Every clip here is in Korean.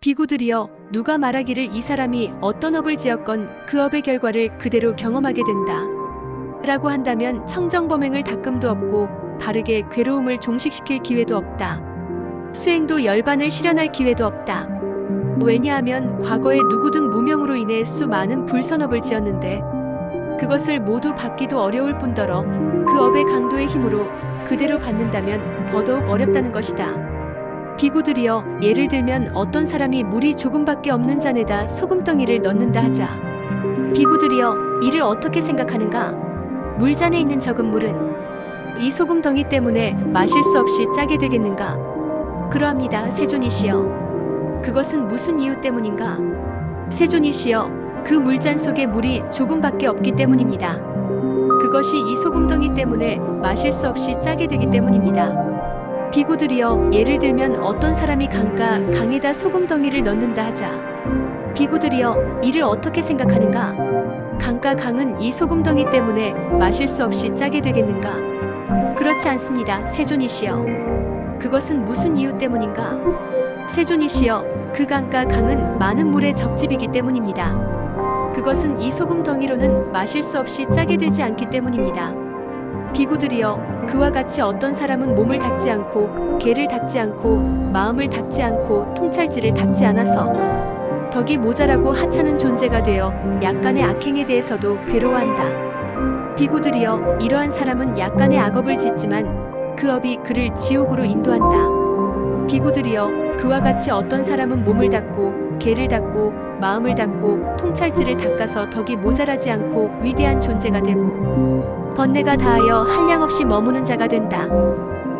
비구들이여 누가 말하기를 이 사람이 어떤 업을 지었건 그 업의 결과를 그대로 경험하게 된다. 라고 한다면 청정범행을 닦음도 없고 바르게 괴로움을 종식시킬 기회도 없다. 수행도 열반을 실현할 기회도 없다. 왜냐하면 과거에 누구든 무명으로 인해 수많은 불선업을 지었는데 그것을 모두 받기도 어려울 뿐더러 그 업의 강도의 힘으로 그대로 받는다면 더더욱 어렵다는 것이다. 비구들이여 예를 들면 어떤 사람이 물이 조금밖에 없는 잔에다 소금덩이를 넣는다 하자. 비구들이여 이를 어떻게 생각하는가? 물잔에 있는 적은 물은 이 소금덩이 때문에 마실 수 없이 짜게 되겠는가? 그러합니다, 세존이시여. 그것은 무슨 이유 때문인가? 세존이시여, 그 물잔 속에 물이 조금밖에 없기 때문입니다. 그것이 이 소금덩이 때문에 마실 수 없이 짜게 되기 때문입니다. 비구들이여 예를 들면 어떤 사람이 강가 강에다 소금 덩이를 넣는다 하자. 비구들이여 이를 어떻게 생각하는가? 강가 강은 이 소금 덩이 때문에 마실 수 없이 짜게 되겠는가? 그렇지 않습니다. 세존이시여. 그것은 무슨 이유 때문인가? 세존이시여 그 강가 강은 많은 물의 적집이기 때문입니다. 그것은 이 소금 덩이로는 마실 수 없이 짜게 되지 않기 때문입니다. 비구들이여 그와 같이 어떤 사람은 몸을 닦지 않고 개를 닦지 않고 마음을 닦지 않고 통찰지를 닦지 않아서 덕이 모자라고 하찮은 존재가 되어 약간의 악행에 대해서도 괴로워한다. 비구들이여 이러한 사람은 약간의 악업을 짓지만 그 업이 그를 지옥으로 인도한다. 비구들이여 그와 같이 어떤 사람은 몸을 닦고 개를 닦고 마음을 닦고 통찰지를 닦아서 덕이 모자라지 않고 위대한 존재가 되고 번뇌가 다하여 한량 없이 머무는 자가 된다.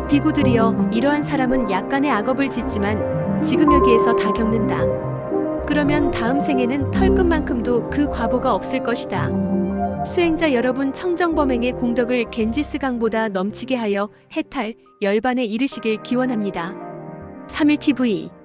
비구들이여 이러한 사람은 약간의 악업을 짓지만 지금 여기에서 다 겪는다. 그러면 다음 생에는 털끝만큼도 그 과보가 없을 것이다. 수행자 여러분 청정범행의 공덕을 겐지스 강보다 넘치게 하여 해탈 열반에 이르시길 기원합니다. 3일 TV